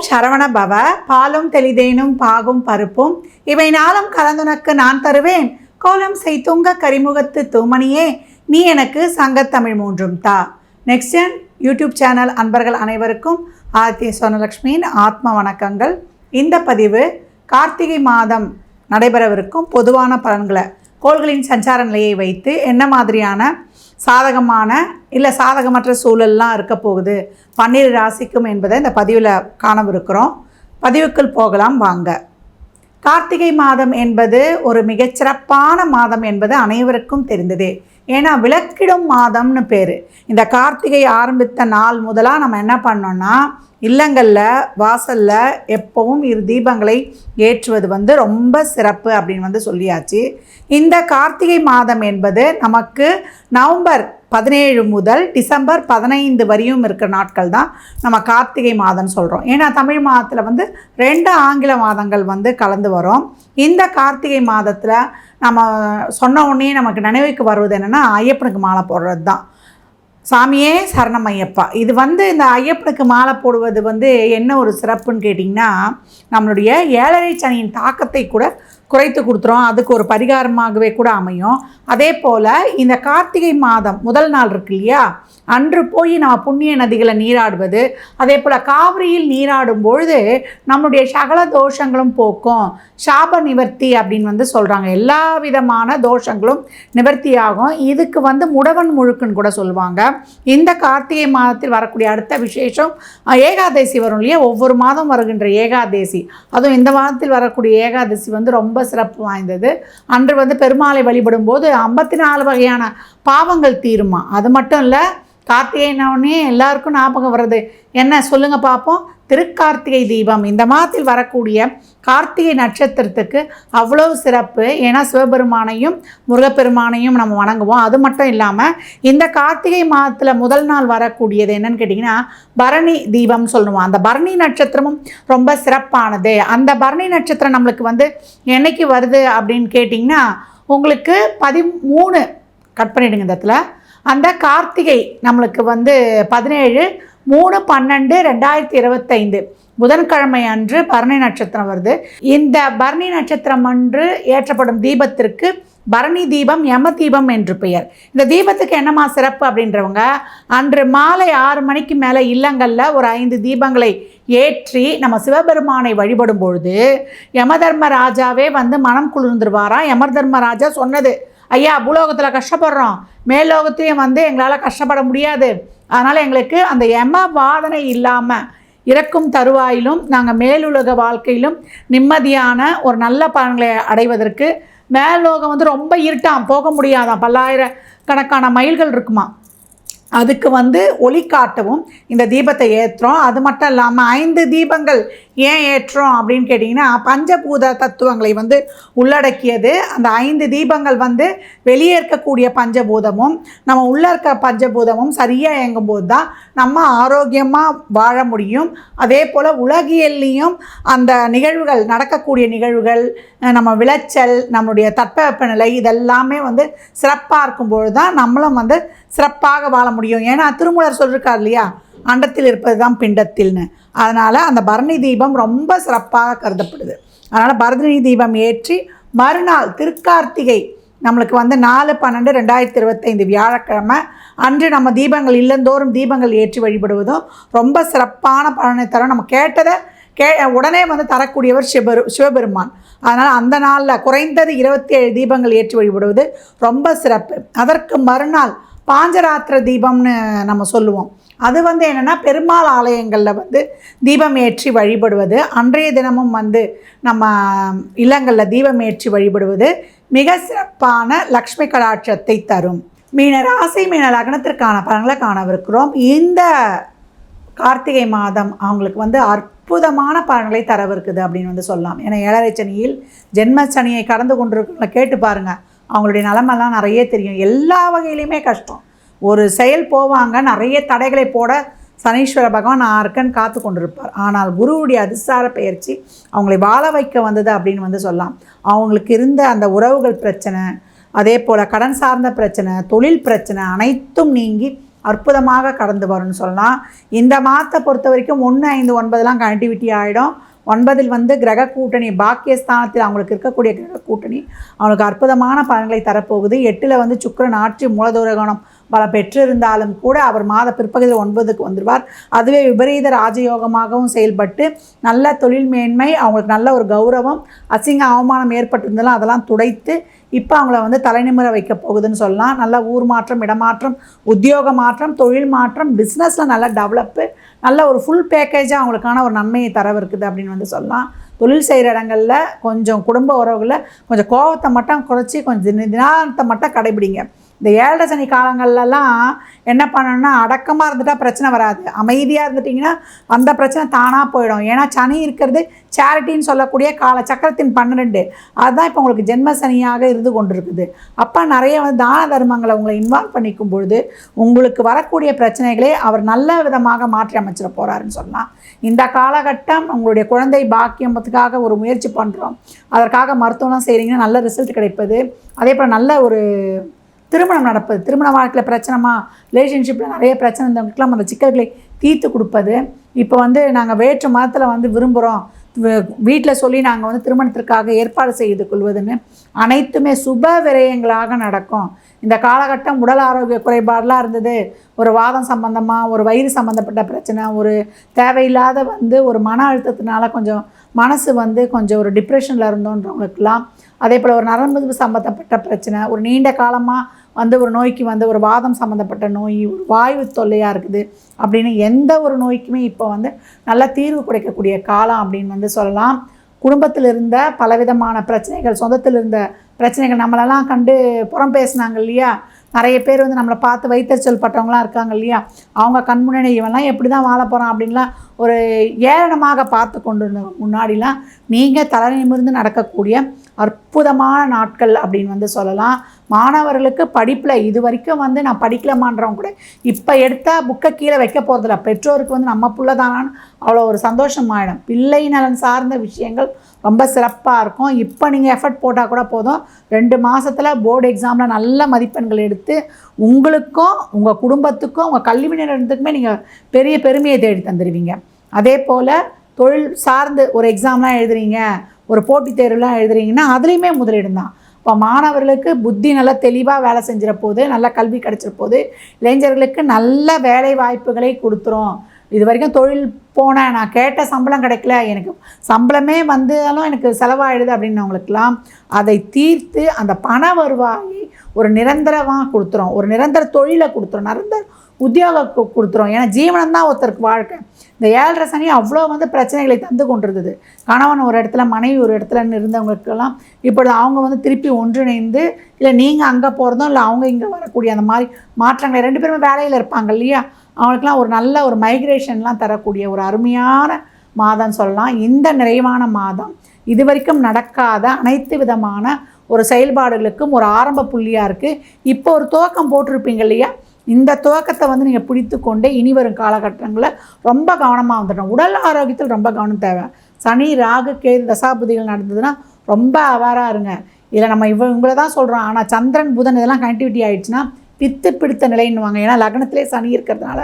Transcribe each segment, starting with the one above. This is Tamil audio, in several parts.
ஓம் சரவண பவ பாலும் தெளிதேனும் பாகும் பருப்பும் இவை நாளும் கலந்துனக்கு நான் தருவேன். கோலம் செய் துங்க கரிமுகத்து தூமணியே நீ எனக்கு சங்கத்தமிழ் மூன்றும் தா. நெக்ஸ்ட் ஜென் யூடியூப் சேனல் அன்பர்கள் அனைவருக்கும் ஆதித்ய சோனலக்ஷ்மியின் ஆத்ம வணக்கங்கள். இந்த பதிவு கார்த்திகை மாதம் நடைபெறவிருக்கும் பொதுவான பலன்களை கோள்களின் சஞ்சார நிலையை வைத்து என்ன மாதிரியான சாதகமான இல்லை சாதகமற்ற சூழல்லாம் இருக்க போகுது. பன்னிரு ராசிக்கும் என்பதை இந்த பதிவில் காணவிருக்கிறோம். பதிவுக்குள் போகலாம் வாங்க. கார்த்திகை மாதம் என்பது ஒரு மிகச்சிறப்பான மாதம் என்பது அனைவருக்கும் தெரிந்ததே. ஏன்னா விளக்கிடும் மாதம்னு பேர். இந்த கார்த்திகை ஆரம்பித்த நாள் முதலாக நம்ம என்ன பண்ணோன்னா இல்லங்களில் வாசலில் எப்பவும் இரு தீபங்களை ஏற்றுவது வந்து ரொம்ப சிறப்பு அப்படின்னு வந்து சொல்லியாச்சு. இந்த கார்த்திகை மாதம் என்பது நமக்கு நவம்பர் பதினேழு முதல் டிசம்பர் பதினைந்து வரையும் இருக்கிற நாட்கள் தான் நம்ம கார்த்திகை மாதம்னு சொல்கிறோம் ஏன்னா தமிழ் மாதத்தில் வந்து ரெண்டு ஆங்கில மாதங்கள் வந்து கலந்து வரும். இந்த கார்த்திகை மாதத்தில் நம்ம சொன்ன உடனே நமக்கு நினைவுக்கு வருவது என்னென்னா ஐயப்பனுக்கு மாலை போடுறது தான் சாமியே சரணம் ஐயப்பா இது வந்து இந்த ஐயப்பனுக்கு மாலை போடுவது வந்து என்ன ஒரு சிறப்புன்னு கேட்டிங்கன்னா நம்மளுடைய ஏழரை சனியின் தாக்கத்தை கூட குறைத்து கொடுத்துரும். அதுக்கு ஒரு பரிகாரமாகவே கூட அமையும். அதே போல் இந்த கார்த்திகை மாதம் முதல் நாள் இருக்கு இல்லையா? அன்று போய் நம்ம புண்ணிய நதிகளை நீராடுவது அதே போல் காவிரியில் நீராடும் பொழுது நம்மளுடைய சகல தோஷங்களும் போக்கும். சாப நிவர்த்தி அப்படின்னு வந்து சொல்கிறாங்க எல்லா விதமான தோஷங்களும் நிவர்த்தியாகும். இதுக்கு வந்து முடவன் முழுக்குன்னு கூட சொல்லுவாங்க. இந்த கார்த்திகை மாதத்தில் வரக்கூடிய அடுத்த விசேஷம் ஏகாதசி வரும் இல்லையா? ஒவ்வொரு மாதம் வருகின்ற ஏகாதசி. அதுவும் இந்த மாதத்தில் வரக்கூடிய ஏகாதசி வந்து ரொம்ப சிறப்பு வாய்ந்தது. அன்று வந்து பெருமாளை வழிபடும் போது ஐம்பத்தி நாலு வகையான பாவங்கள் தீருமா? அது மட்டும் இல்லை கார்த்திகைனோடனே எல்லாருக்கும் ஞாபகம் வருது என்ன? சொல்லுங்கள் பார்ப்போம் திருக்கார்த்திகை தீபம். இந்த மாதத்தில் வரக்கூடிய கார்த்திகை நட்சத்திரத்துக்கு அவ்வளவு சிறப்பு. ஏன்னா சிவபெருமானையும் முருகப்பெருமானையும் நம்ம வணங்குவோம். அது மட்டும் இல்லாமல் இந்த கார்த்திகை மாதத்தில் முதல் நாள் வரக்கூடியது என்னன்னு கேட்டிங்கன்னா பரணி தீபம் சொல்லுவோம். அந்த பரணி நட்சத்திரமும் ரொம்ப சிறப்பானது. அந்த பரணி நட்சத்திரம் நம்மளுக்கு வந்து என்னைக்கு வருது அப்படின்னு கேட்டிங்கன்னா உங்களுக்கு பதிமூணு கட் பண்ணிவிடுங்க இந்த இடத்துல. அந்த கார்த்திகை நம்மளுக்கு வந்து பதினேழு மூணு பன்னெண்டு ரெண்டாயிரத்தி இருபத்தைந்து. புதன்கிழமை அன்று பரணி நட்சத்திரம் வருது. இந்த பரணி நட்சத்திரம் அன்று ஏற்றப்படும் தீபத்திற்கு பரணி தீபம் யம தீபம் என்று பெயர். இந்த தீபத்துக்கு என்னமா சிறப்பு அப்படின்றவங்க அன்று மாலை ஆறு மணிக்கு மேலே இல்லங்களில் ஒரு ஐந்து தீபங்களை ஏற்றி நம்ம சிவபெருமானை வழிபடும் பொழுது யமதர்ம ராஜாவே வந்து மனம் குளிர்ந்துருவாராம் யம தர்மராஜா சொன்னது ஐயா பூலோகத்தில் கஷ்டப்படுறோம். மேலோகத்தையும் வந்து எங்களால் கஷ்டப்பட முடியாது. அதனால் எங்களுக்கு அந்த எம வாதனை இல்லாமல் இறக்கும் தருவாயிலும் நாங்கள் மேலுலக வாழ்க்கையிலும் நிம்மதியான ஒரு நல்ல பலன்களை அடைவதற்கு மேலோகம் வந்து ரொம்ப இருட்டாம் போக முடியாதாம். பல்லாயிரக்கணக்கான மைல்கள் இருக்குமா அதுக்கு வந்து ஒளி காட்டவும் இந்த தீபத்தை ஏற்றுறோம் அது மட்டும் இல்லாமல் ஐந்து தீபங்கள் ஏன் ஏற்றோம் அப்படின்னு கேட்டிங்கன்னா பஞ்சபூத தத்துவங்களை வந்து உள்ளடக்கியது. அந்த ஐந்து தீபங்கள் வந்து வெளியே இருக்கக்கூடிய பஞ்சபூதமும் நம்ம உள்ளே இருக்க பஞ்சபூதமும் சரியாக இயங்கும்போது தான் நம்ம ஆரோக்கியமாக வாழ முடியும். அதே போல் உலகியல்லையும் அந்த நிகழ்வுகள் நடக்கக்கூடிய நிகழ்வுகள் நம்ம விளைச்சல் நம்மளுடைய தட்பவெப்பநிலை இதெல்லாமே வந்து சிறப்பாக இருக்கும்பொழுது தான் நம்மளும் வந்து சிறப்பாக வாழ முடியும். ஏன்னா திருமூலர் சொல்லியிருக்கார் இல்லையா? அண்டத்தில் இருப்பது தான் பிண்டத்தில்னு. அதனால் அந்த பரணி தீபம் ரொம்ப சிறப்பாக கருதப்படுது. அதனால் பரணி தீபம் ஏற்றி மறுநாள் திருக்கார்த்திகை நம்மளுக்கு வந்து நாலு பன்னெண்டு ரெண்டாயிரத்தி இருபத்தைந்து வியாழக்கிழமை அன்று நம்ம தீபங்கள் இல்லந்தோறும் தீபங்கள் ஏற்றி வழிபடுவதும் ரொம்ப சிறப்பான பலனை தரும். நம்ம கேட்டதை கே உடனே வந்து தரக்கூடியவர் சிவபெரு சிவபெருமான். அதனால் அந்த நாளில் குறைந்தது இருபத்தி ஏழு தீபங்கள் ஏற்றி வழிபடுவது ரொம்ப சிறப்பு. அதற்கு மறுநாள் பாஞ்சராத்திர தீபம்னு நம்ம சொல்லுவோம். அது வந்து என்னென்னா பெருமாள் ஆலயங்களில் வந்து தீபம் ஏற்றி வழிபடுவது. அன்றைய தினமும் வந்து நம்ம இல்லங்களில் தீபம் ஏற்றி வழிபடுவது மிக சிறப்பான லக்ஷ்மி கடாட்சத்தை தரும். மீன ராசி மீன லக்னத்திற்கான பலன்களை காணவிருக்கிறோம். இந்த கார்த்திகை மாதம் அவங்களுக்கு வந்து அற்புதமான பலன்களை தரவிருக்குது அப்படின்னு வந்து சொல்லலாம். ஏன்னா ஏழரை சனியில் ஜென்ம சனியை கடந்து கொண்டிருக்கவங்கள கேட்டு பாருங்கள் அவங்களுடைய நிலமெல்லாம் நிறைய தெரியும். எல்லா வகையிலையுமே கஷ்டம். ஒரு செயல் போவாங்க நிறைய தடைகளை போட சனீஸ்வர பகவான் ஆர்க்கன் இருக்கேன்னு காத்து கொண்டிருப்பார். ஆனால் குருவுடைய அதிசார பயிற்சி அவங்களை வாழ வைக்க வந்தது அப்படின்னு வந்து சொல்லலாம். அவங்களுக்கு இருந்த அந்த உறவுகள் பிரச்சனை அதே போல் கடன் சார்ந்த பிரச்சனை தொழில் பிரச்சனை அனைத்தும் நீங்கி அற்புதமாக கடந்து வரும்னு சொல்லலாம். இந்த மாதத்தை பொறுத்த வரைக்கும் ஒன்று ஐந்து ஒன்பதுலாம் கனெக்டிவிட்டி ஆகிடும் ஒன்பதில் வந்து கிரக கூட்டணி பாக்கியஸ்தானத்தில் அவங்களுக்கு இருக்கக்கூடிய கிரக கூட்டணி. அவங்களுக்கு அற்புதமான பலன்களை தரப்போகுது. எட்டில் வந்து சுக்கரன் ஆட்சி மூலதூரகணம் பல பெற்றிருந்தாலும் கூட அவர் மாத பிற்பகுதியில் ஒன்பதுக்கு வந்துடுவார் அதுவே விபரீத ராஜயோகமாகவும் செயல்பட்டு நல்ல தொழில் மேன்மை அவங்களுக்கு நல்ல ஒரு கௌரவம் அசிங்க அவமானம் ஏற்பட்டிருந்தாலும் அதெல்லாம் துடைத்து இப்போ அவங்கள வந்து தலைநிமிர வைக்க போகுதுன்னு சொல்லலாம். நல்ல ஊர் மாற்றம் இடமாற்றம் உத்தியோக மாற்றம் தொழில் மாற்றம் பிஸ்னஸில் நல்ல டெவலப்பு நல்ல ஒரு ஃபுல் பேக்கேஜாக அவங்களுக்கான ஒரு நன்மையை தரவிருக்குது அப்படின்னு வந்து சொல்லலாம். தொழில் செய்கிற இடங்களில் கொஞ்சம் குடும்ப உறவுகளில் கொஞ்சம் கோபத்தை மட்டும் குறைச்சி கொஞ்சம் நிதானத்தை மட்டும் கடைபிடிங்க. இந்த ஏழரை சனி காலங்கள்லலாம் என்ன பண்ணணும்னா அடக்கமாக இருந்துட்டால் பிரச்சனை வராது. அமைதியாக இருந்துட்டிங்கன்னா அந்த பிரச்சனை தானாக போயிடும். ஏன்னா சனி இருக்கிறது சேரிட்டின்னு சொல்லக்கூடிய கால சக்கரத்தின் பன்னிரெண்டு. அதுதான் இப்போ உங்களுக்கு ஜென்ம சனியாக இருந்து கொண்டிருக்குது. அப்போ நிறைய வந்து தான தர்மங்களை உங்களை இன்வால்வ் பண்ணிக்கும் பொழுது உங்களுக்கு வரக்கூடிய பிரச்சனைகளை அவர் நல்ல விதமாக மாற்றி அமைச்சிட போகிறாருன்னு சொல்லலாம். இந்த காலகட்டம் உங்களுடைய குழந்தை பாக்கியத்துக்காக ஒரு முயற்சி பண்ணுறோம் அதற்காக மருத்துவம்லாம் செய்கிறீங்கன்னா நல்ல ரிசல்ட் கிடைப்பது. அதே போல் நல்ல ஒரு திருமணம் நடப்பது திருமண வாழ்க்கையில் பிரச்சனைமா ரிலேஷன்ஷிப்பில் நிறைய பிரச்சனை இருந்தவங்களுக்குலாம் அந்த சிக்கல்களை தீர்த்து கொடுப்பது. இப்போ வந்து நாங்கள் வேற்று மதத்தில் வந்து விரும்புகிறோம் வீட்டில் சொல்லி நாங்கள் வந்து திருமணத்திற்காக ஏற்பாடு செய்து கொள்வதுன்னு அனைத்துமே சுப விரயங்களாக நடக்கும். இந்த காலகட்டம் உடல் ஆரோக்கிய குறைபாடெலாம் இருந்தது. ஒரு வாதம் சம்மந்தமாக ஒரு வயிறு சம்மந்தப்பட்ட பிரச்சனை ஒரு தேவையில்லாத வந்து ஒரு மன அழுத்தத்தினால கொஞ்சம் மனசு வந்து கொஞ்சம் ஒரு டிப்ரெஷனில் இருந்தோன்றவங்களுக்கெல்லாம் அதே போல் ஒரு நரம்பு சம்மந்தப்பட்ட பிரச்சனை ஒரு நீண்ட காலமாக வந்து ஒரு நோய்க்கு வந்து ஒரு வாதம் சம்மந்தப்பட்ட நோய் ஒரு வாயு தொல்லையாக இருக்குது அப்படின்னு எந்த ஒரு நோய்க்குமே இப்போ வந்து நல்ல தீர்வு கிடைக்கக்கூடிய காலம் அப்படின்னு வந்து சொல்லலாம். குடும்பத்தில் இருந்த பலவிதமான பிரச்சனைகள் சொந்தத்தில் இருந்த பிரச்சனைகள் நம்மளெல்லாம் கண்டு புறம் பேசினாங்க இல்லையா? நிறைய பேர் வந்து நம்மளை பார்த்து வைத்தறிச்சல் பட்டவங்களாம் இருக்காங்க இல்லையா? அவங்க கண்முன்னணி இவெல்லாம் எப்படி தான் வாழ போகிறான் அப்படின்லாம் ஒரு ஏளனமாக பார்த்து கொண்டு முன்னாடிலாம் நீங்கள் தலை நிமிர்ந்து நடக்கக்கூடிய அற்புதமான நாட்கள் அப்படின்னு வந்து சொல்லலாம். மாணவர்களுக்கு படிப்பில் இது வரைக்கும் வந்து நான் படிக்கலமான்றவங்க கூட இப்போ எடுத்தால் புக்கை கீழே வைக்க போகிறதில்ல பெற்றோருக்கு வந்து நம்ம புள்ள தானான்னு அவ்வளோ ஒரு சந்தோஷமாயிடும் பிள்ளை நலன் சார்ந்த விஷயங்கள் ரொம்ப சிறப்பாக இருக்கும். இப்போ நீங்கள் எஃபர்ட் போட்டால் கூட போதும். ரெண்டு மாதத்தில் போர்டு எக்ஸாமில் நல்ல மதிப்பெண்கள் எடுத்து உங்களுக்கும் உங்கள் குடும்பத்துக்கும் உங்கள் கல்வி நிறுவனத்துக்குமே நீங்கள் பெரிய பெருமையை தேடி தந்துடுவீங்க அதே போல் தொழில் சார்ந்து ஒரு எக்ஸாம்லாம் எழுதுறீங்க ஒரு போட்டித் தேர்வுலாம் எழுதுறீங்கன்னா அதுலேயுமே முதலீடு தான். இப்போ மாணவர்களுக்கு புத்தி நல்லா தெளிவாக வேலை செஞ்சிட போது நல்ல கல்வி கிடச்சிட போது இளைஞர்களுக்கு நல்ல வேலை வாய்ப்புகளை கொடுத்துரும். இது வரைக்கும் தொழில் போனேன் நான் கேட்ட சம்பளம் கிடைக்கல எனக்கு சம்பளமே வந்தாலும் எனக்கு செலவாயிடுது அப்படின்னவங்களுக்கெல்லாம் அதை தீர்த்து அந்த பண வருவாயை ஒரு நிரந்தரமாக கொடுத்துரும். ஒரு நிரந்தர தொழிலை கொடுத்துரும். நிரந்தர உத்தியோகம் கொடுத்துரும். ஏன்னா ஜீவனம் தான் ஒருத்தருக்கு வாழ்க்கை. இந்த ஏழரை சனி அவ்வளோ வந்து பிரச்சனைகளை தந்து கொண்டிருந்தது. கணவன் ஒரு இடத்துல மனைவி ஒரு இடத்துலன்னு இருந்தவங்களுக்கெல்லாம் இப்பொழுது அவங்க வந்து திருப்பி ஒன்றிணைந்து இல்லை நீங்கள் அங்கே போகிறதும் இல்லை அவங்க இங்கே வரக்கூடிய அந்த மாதிரி மாற்றங்களை ரெண்டு பேருமே வேலையில் இருப்பாங்க இல்லையா? அவங்களுக்குலாம் ஒரு நல்ல ஒரு மைக்ரேஷன்லாம் தரக்கூடிய ஒரு அருமையான மாதம் சொல்லலாம். இந்த நிறைவான மாதம் இது வரைக்கும் நடக்காத அனைத்து விதமான ஒரு செயல்பாடுகளுக்கும் ஒரு ஆரம்ப புள்ளியாக இருக்குது இப்போ ஒரு துவக்கம் போட்டிருப்பீங்க இல்லையா? இந்த துவக்கத்தை வந்து நீங்கள் பிடித்து கொண்டே இனி வரும் காலகட்டங்களில் ரொம்ப கவனமாக வந்துடணும். உடல் ஆரோக்கியத்தில் ரொம்ப கவனம் தேவை. சனி ராகு கேது தசாபுதிகள் நடந்ததுன்னா ரொம்ப அவாராக இருங்க. இதில் நம்ம இவ இவங்கள தான் சொல்கிறோம் ஆனால் சந்திரன் புதன் இதெல்லாம் கனெக்டிவிட்டி ஆகிடுச்சுன்னா பித்து பிடித்த நிலைன்னுவாங்க. ஏன்னா லக்னத்திலே சனி இருக்கிறதுனால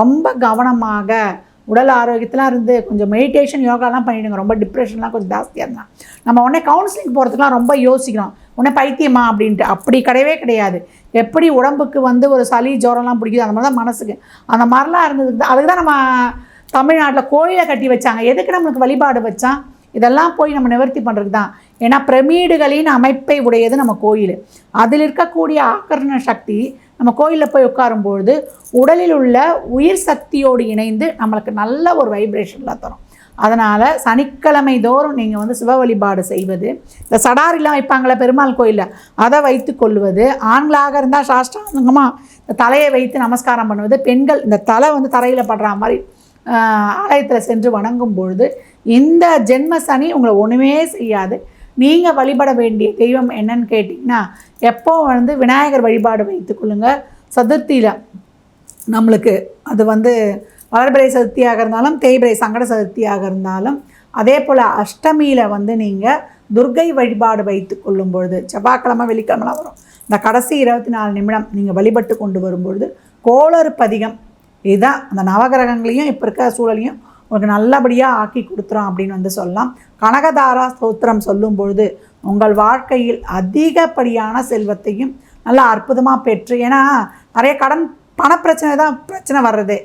ரொம்ப கவனமாக உடல் ஆரோக்கியத்தெலாம் இருந்து கொஞ்சம் மெடிடேஷன் யோகாலாம் பண்ணிவிடுங்க ரொம்ப டிப்ரெஷன்லாம் கொஞ்சம் ஜாஸ்தியாக இருந்தால் நம்ம உடனே கவுன்சிலிங் போகிறதுக்குலாம் ரொம்ப யோசிக்கிறோம் உன்னை பைத்தியமா அப்படின்ட்டு. அப்படி கிடையவே கிடையாது. எப்படி உடம்புக்கு வந்து ஒரு சளி ஜுரம்லாம் பிடிக்குது அந்த மாதிரி தான் மனசுக்கு. அந்த மாதிரிலாம் இருந்ததுக்கு தான் அதுக்கு தான் நம்ம தமிழ்நாட்டில் கோயிலை கட்டி வச்சாங்க. எதுக்கு நம்மளுக்கு வழிபாடு வச்சான்? இதெல்லாம் போய் நம்ம நிவர்த்தி பண்ணுறதுக்கு தான். ஏன்னா பிரமிடுகளின் அமைப்பை உடையது நம்ம கோயில். அதில் இருக்கக்கூடிய ஆக்கர்ண சக்தி நம்ம கோயிலில் போய் உட்காரும்பொழுது உடலில் உள்ள உயிர் சக்தியோடு இணைந்து நம்மளுக்கு நல்ல ஒரு வைப்ரேஷன்லாம் தரும். அதனால் சனிக்கிழமை தோறும் நீங்கள் வந்து சிவ வழிபாடு செய்வது. இந்த சடாரிலாம் வைப்பாங்களே பெருமாள் கோயிலில் அதை வைத்து கொள்வது. ஆண்களாக இருந்தால் சாஷ்டாங்கமாக இந்த தலையை வைத்து நமஸ்காரம் பண்ணுவது. பெண்கள் இந்த தலை வந்து தரையில் படுற மாதிரி ஆலயத்தில் சென்று வணங்கும் பொழுது இந்த ஜென்ம சனி உங்களை ஒன்றுமே செய்யாது. நீங்கள் வழிபட வேண்டிய தெய்வம் என்னன்னு கேட்டிங்கன்னா எப்போ வந்து விநாயகர் வழிபாடு வைத்துக்கொள்ளுங்க சதுர்த்தியில் நம்மளுக்கு அது வந்து வளர்பிறை சதுர்த்தியாக இருந்தாலும் தேய்பிறை சங்கட சதுர்த்தியாக இருந்தாலும் அதே போல் அஷ்டமியில் வந்து நீங்கள் துர்க்கை வழிபாடு வைத்து கொள்ளும் பொழுது செவ்வாய்க்கிழமை வெள்ளிக்கிழமெலாம் வரும். இந்த கடைசி இருபத்தி நாலு நிமிடம் நீங்கள் வழிபட்டு கொண்டு வரும்பொழுது கோளறு பதிகம் இதுதான் அந்த நவகிரகங்களையும் இப்போ இருக்கிற சூழலையும் உங்களுக்கு நல்லபடியாக ஆக்கி கொடுத்துரும் அப்படின்னு வந்து சொல்லலாம். கனகதாரா ஸ்தோத்திரம் சொல்லும் பொழுது உங்கள் வாழ்க்கையில் அதிகப்படியான செல்வத்தையும் நல்லா அற்புதமாக பெற்று ஏன்னா நிறைய கடன் பணப்பிரச்சனை தான் பிரச்சனை வர்றதே.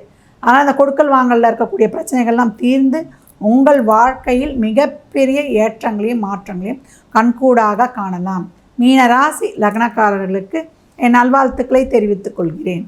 ஆனால் அந்த கொடுக்கல் வாங்கலில் இருக்கக்கூடிய பிரச்சனைகள்லாம் தீர்ந்து உங்கள் வாழ்க்கையில் மிகப்பெரிய ஏற்றங்களையும் மாற்றங்களையும் கண்கூடாக காணலாம். மீன ராசி லக்னக்காரர்களுக்கு என் நல்வாழ்த்துக்களை தெரிவித்துக் கொள்கிறேன்.